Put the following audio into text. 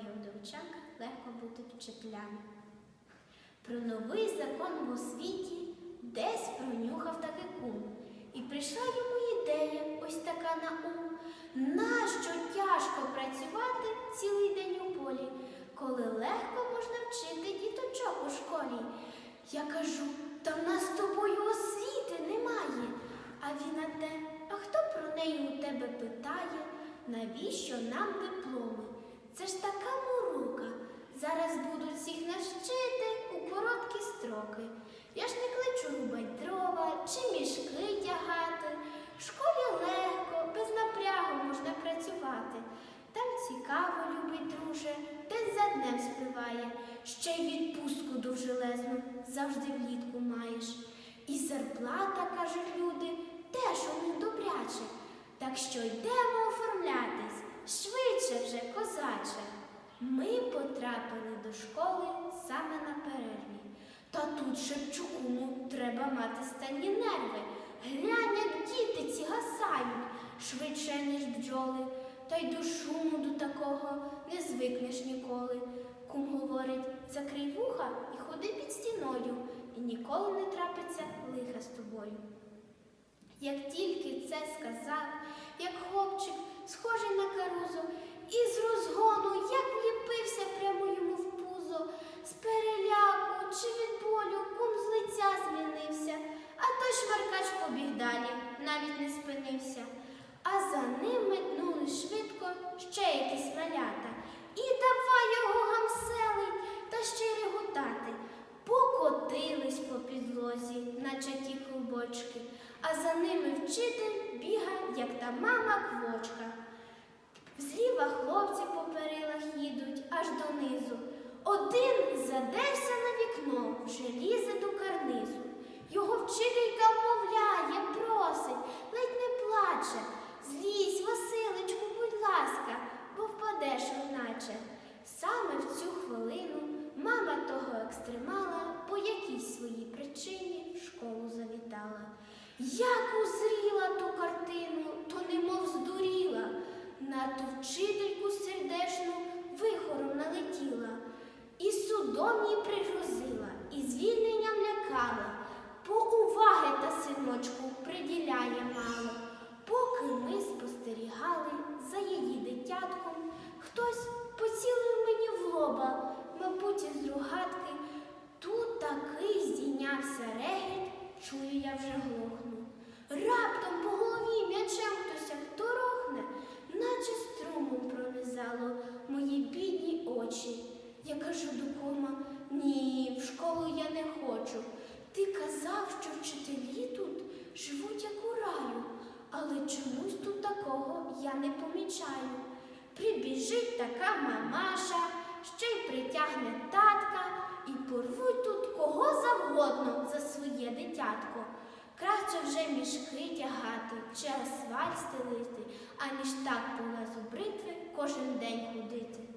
Удовиченка легко бути вчителями. Про новий закон в освіті десь пронюхав таки кум. І прийшла йому ідея, ось така на ум. Нащо тяжко працювати цілий день у полі, коли легко можна вчити діточок у школі? Я кажу, та в нас з тобою освіти немає. А він на те, а хто про неї у тебе питає? Навіщо нам дипломи? Строки. Я ж не кличу рубать дрова чи мішки тягати. В школі легко, без напрягу можна працювати. Там цікаво, любить друже, день за днем спливає. Ще й відпустку довжелезну завжди влітку маєш. І зарплата, кажуть люди, теж у них добряче. Так що йдемо оформлятись, швидше вже, козаче. Ми потрапили до школи саме на тут Шевчукуму треба мати стані нерви. Глянь, як діти ці гасають швидше, ніж бджоли. Та й до шуму до такого не звикнеш ніколи. Кум говорить, закрий вуха і ходи під стіною, і ніколи не трапиться лиха з тобою. Як тільки це сказав, як хлопчик, схожий на карузу, і з розгону як побіг далі, навіть не спинився. А за ним метнули швидко ще якісь малята. І давай його гамселить та ще реготати. Покотились по підлозі, наче ті клубочки, а за ними вчитель бігає, як та мама квочка. Як узріла ту картину, то немов здуріла, на ту вчительку сердешну вихором налетіла, і судом їй пригрозила, і звільненням лякала, по уваги та синочку приділяє мало. Поки ми спостерігали за її дитятком, хтось поцілив мені в лоба, мабуть, із ругатки. Тут такий здійнявся регіт, чую, я вже глохну. М'ячем хтось як торохне, наче струмом пронизало мої бідні очі. Я кажу до кума, ні, в школу я не хочу. Ти казав, що вчителі тут живуть як у раю, але чомусь тут такого я не помічаю. Прибіжить така мамаша, ще й притягне татка і порвуть тут кого завгодно за своє дитятко. Краще вже мішки тягати стелити, аніж так по лезу бритви кожен день ходити.